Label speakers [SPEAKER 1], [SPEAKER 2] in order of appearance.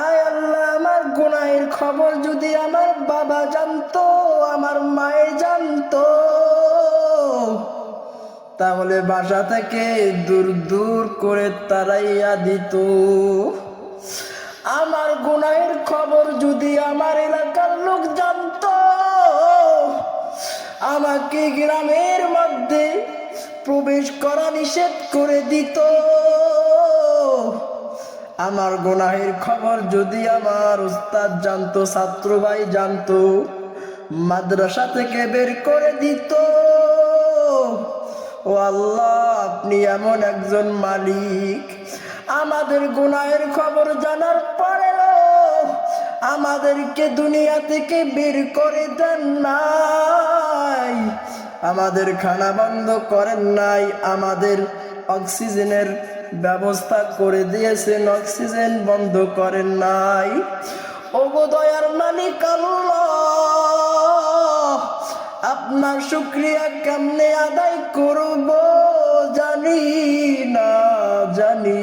[SPEAKER 1] আয় আল্লাহ, আমার গুনাহের খবর যদি আমার বাবা জানতো, আমার মায়ে জানতো, তাহলে বাসা থেকে দূর দূর করে তারাইয়া দিত। আমার গুনাহের খবর যদি আমার এলাকার লোক জানতো, আমাকে গ্রামের মধ্যে প্রবেশ করা নিষেধ করে দিত। আমার গোনাহের খবর যদি আমার উস্তাদ জানতো, ছাত্র ভাই জানতো, মাদ্রাসা থেকে বের করে দিত। ও আল্লাহ, আপনি এমন একজন মালিক। আমাদের গুনাহের খবর জানার পরেও আমাদেরকে দুনিয়া থেকে বের করে দেন নাই। আমাদের খানা বন্ধ করেন নাই। আমাদের অক্সিজেনের ব্যবস্থা করে দিয়েছেন, অক্সিজেন বন্ধ করেন নাই। ওগো দয়ার মালিক আপনার শুক্রিয়া কেমনে আদায় করব জানি না, জানি